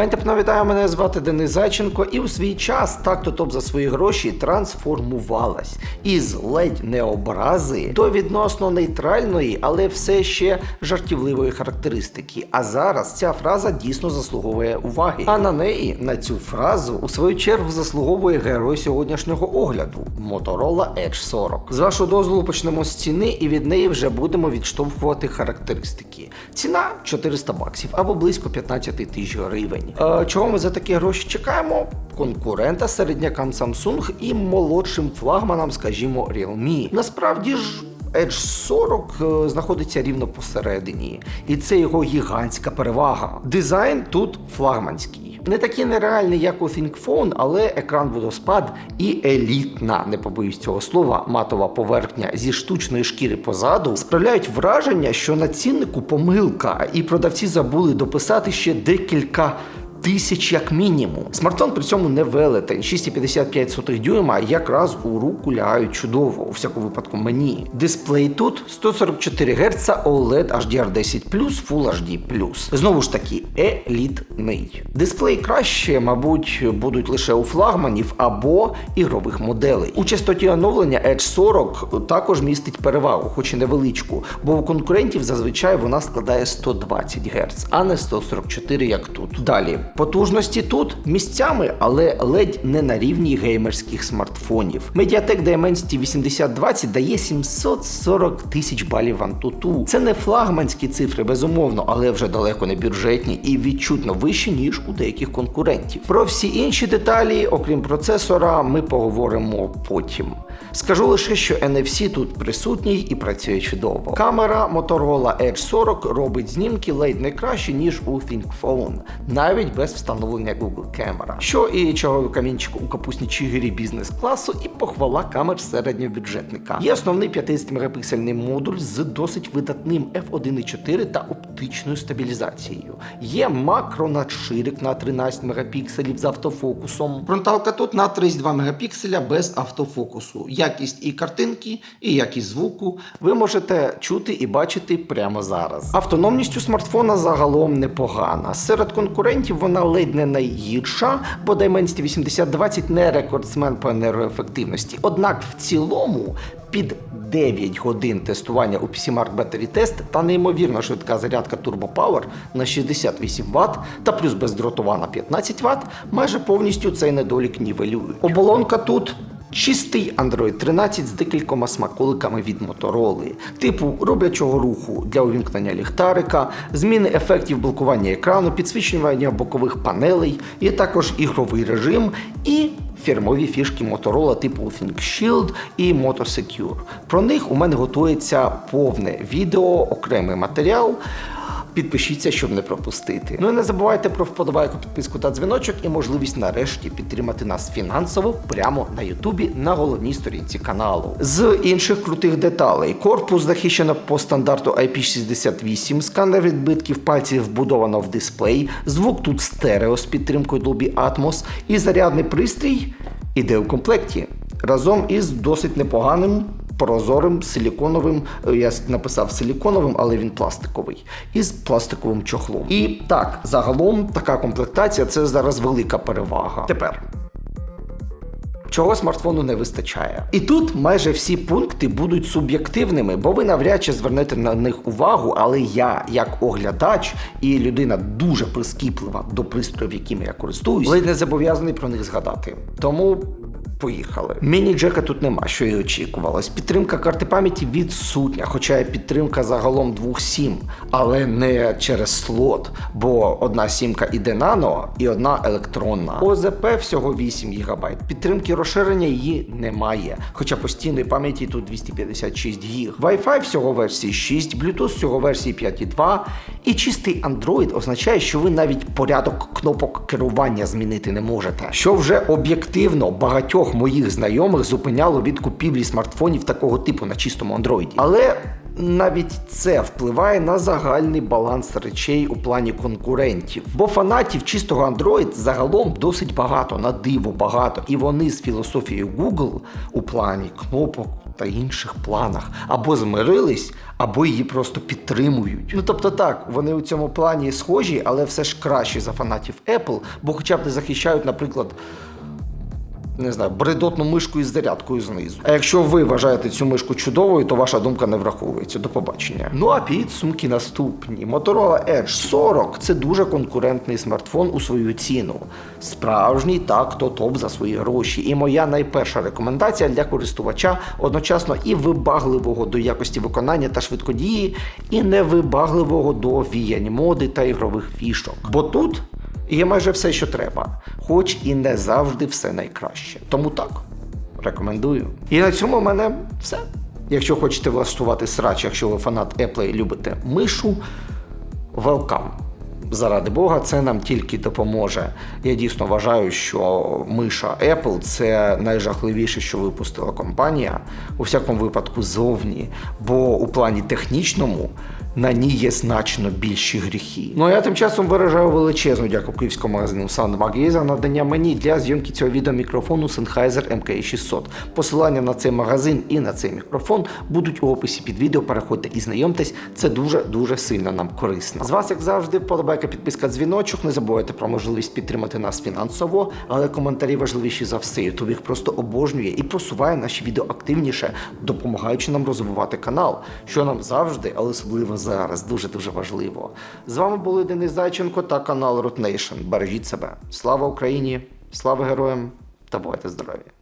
Пентепно вітаю, мене звати Денис Зайченко, і у свій час так то топ за свої гроші трансформувалась із ледь не образи до відносно нейтральної, але все ще жартівливої характеристики. А зараз ця фраза дійсно заслуговує уваги. А на неї, на цю фразу, у свою чергу заслуговує герой сьогоднішнього огляду Motorola Edge 40. З вашого дозволу почнемо з ціни, і від неї вже будемо відштовхувати характеристики. Ціна 400 баксів або близько 15 тисяч гривень. Е, чого ми за такі гроші чекаємо? Конкурента середнякам Samsung і молодшим флагманам, скажімо, Realme. Насправді ж. Edge 40 е, знаходиться рівно посередині, і це його гігантська перевага. Дизайн тут флагманський. Не такий нереальний, як у ThinkPhone, але екран водоспад і елітна, не побоюсь цього слова, матова поверхня зі штучної шкіри позаду справляють враження, що на ціннику помилка, і продавці забули дописати ще декілька. Тисяч як мінімум. Смартфон при цьому не велетень. 6,55 дюйма якраз у руку лягають чудово, у всякому випадку мені. Дисплей тут 144 Гц OLED HDR10 Full HD+. Знову ж таки, елітний. Дисплей краще, мабуть, будуть лише у флагманів або ігрових моделей. У частоті оновлення Edge 40 також містить перевагу, хоч і невеличку, бо у конкурентів зазвичай вона складає 120 Гц, а не 144, як тут. Далі. Потужності тут місцями, але ледь не на рівні геймерських смартфонів. Mediatek Dimensity 8020 дає 740 тисяч балів Antutu. Це не флагманські цифри, безумовно, але вже далеко не бюджетні і відчутно вищі, ніж у деяких конкурентів. Про всі інші деталі, окрім процесора, ми поговоримо потім. Скажу лише, що NFC тут присутній і працює чудово. Камера Motorola Edge 40 робить знімки ледь не краще, ніж у ThinkPhone, навіть без встановлення Google Camera. Що і чого камінчик у капусній чигирі бізнес-класу і похвала камер середньобюджетника. Є основний 50-мегапіксельний модуль з досить видатним f1.4 та оптичною стабілізацією. Є макро-надширик на 13 мегапікселів з автофокусом. Фронталка тут на 32 мегапікселя без автофокусу. Якість і картинки, і якість звуку ви можете чути і бачити прямо зараз. Автономність у смартфона загалом непогана. Серед конкурентів вона ледь не найгірша, бо Dimensity 8020 не рекордсмен по енергоефективності. Однак в цілому під 9 годин тестування у PCMark Battery Test та неймовірно швидка зарядка Turbo Power на 68 Вт та плюс бездротова на 15 Вт майже повністю цей недолік нівелює. Оболонка тут. Чистий Android 13 з декількома смаколиками від Motorola, типу роблячого руху для увімкнення ліхтарика, зміни ефектів блокування екрану, підсвічування бокових панелей, є також ігровий режим і фірмові фішки Motorola типу ThinkShield і MotoSecure. Про них у мене готується повне відео, окремий матеріал. Підпишіться, щоб не пропустити. Ну і не забувайте про вподобайку, підписку та дзвіночок і можливість нарешті підтримати нас фінансово прямо на Ютубі на головній сторінці каналу. З інших крутих деталей: корпус захищено по стандарту IP68, сканер відбитків пальців вбудовано в дисплей, звук тут стерео з підтримкою Dolby Atmos. І зарядний пристрій іде у комплекті. Разом із досить непоганим прозорим силіконовим, е, я написав силіконовим, але він пластиковий, із пластиковим чохлом. І так, загалом така комплектація це зараз велика перевага. Тепер. Чого смартфону не вистачає. І тут майже всі пункти будуть суб'єктивними, бо ви навряд чи звернете на них увагу, але я, як оглядач і людина дуже прискіплива до пристроїв, якими я користуюсь, ледь не зобов'язаний про них згадати. Тому Поїхали. Міні-джека тут нема, що і очікувалось. Підтримка карти пам'яті відсутня, хоча є підтримка загалом двох сім, але не через слот, бо одна сімка іде нано і одна електронна. ОЗП всього 8 ГБ. Підтримки розширення її немає, хоча постійної пам'яті тут 256 ГБ. Wi-Fi всього версії 6, Bluetooth всього версії 5.2. І чистий Android означає, що ви навіть порядок кнопок керування змінити не можете. Що вже об'єктивно багатьох моїх знайомих зупиняло від купівлі смартфонів такого типу на чистому Android. Але навіть це впливає на загальний баланс речей у плані конкурентів. Бо фанатів чистого Android загалом досить багато, на диво багато. І вони з філософією Google у плані кнопок. та інших планах або змирились, або її просто підтримують. Ну тобто так, вони у цьому плані схожі, але все ж кращі за фанатів Apple, бо хоча б не захищають, наприклад не знаю, бредотну мишку із зарядкою знизу. А якщо ви вважаєте цю мишку чудовою, то ваша думка не враховується. До побачення. Ну а підсумки наступні. Motorola Edge 40 це дуже конкурентний смартфон у свою ціну. Справжній так то топ за свої гроші. І моя найперша рекомендація для користувача одночасно і вибагливого до якості виконання та швидкодії, і невибагливого до віянь моди та ігрових фішок. Бо тут Є майже все, що треба, хоч і не завжди все найкраще. Тому так, рекомендую. І на цьому в мене все. Якщо хочете влаштувати срач, якщо ви фанат Apple і любите мишу, welcome. Заради Бога, це нам тільки допоможе. Я дійсно вважаю, що миша Apple це найжахливіше, що випустила компанія, у всякому випадку зовні. Бо у плані технічному на ній є значно більші гріхи. Ну а я тим часом виражаю величезну дяку київському магазину SoundMag за надання мені для зйомки цього відео мікрофону Sennheiser MK600. Посилання на цей магазин і на цей мікрофон будуть у описі під відео. Переходьте і знайомтесь. Це дуже дуже сильно нам корисно. З вас, як завжди, вподобайка, підписка, дзвіночок. Не забувайте про можливість підтримати нас фінансово, але коментарі важливіші за все. Ютуб їх просто обожнює і просуває наші відео активніше, допомагаючи нам розвивати канал, що нам завжди, але особливо зараз, дуже дуже важливо. З вами були Денис Зайченко та канал Root Nation. Бережіть себе. Слава Україні! Слава героям та бувайте здорові!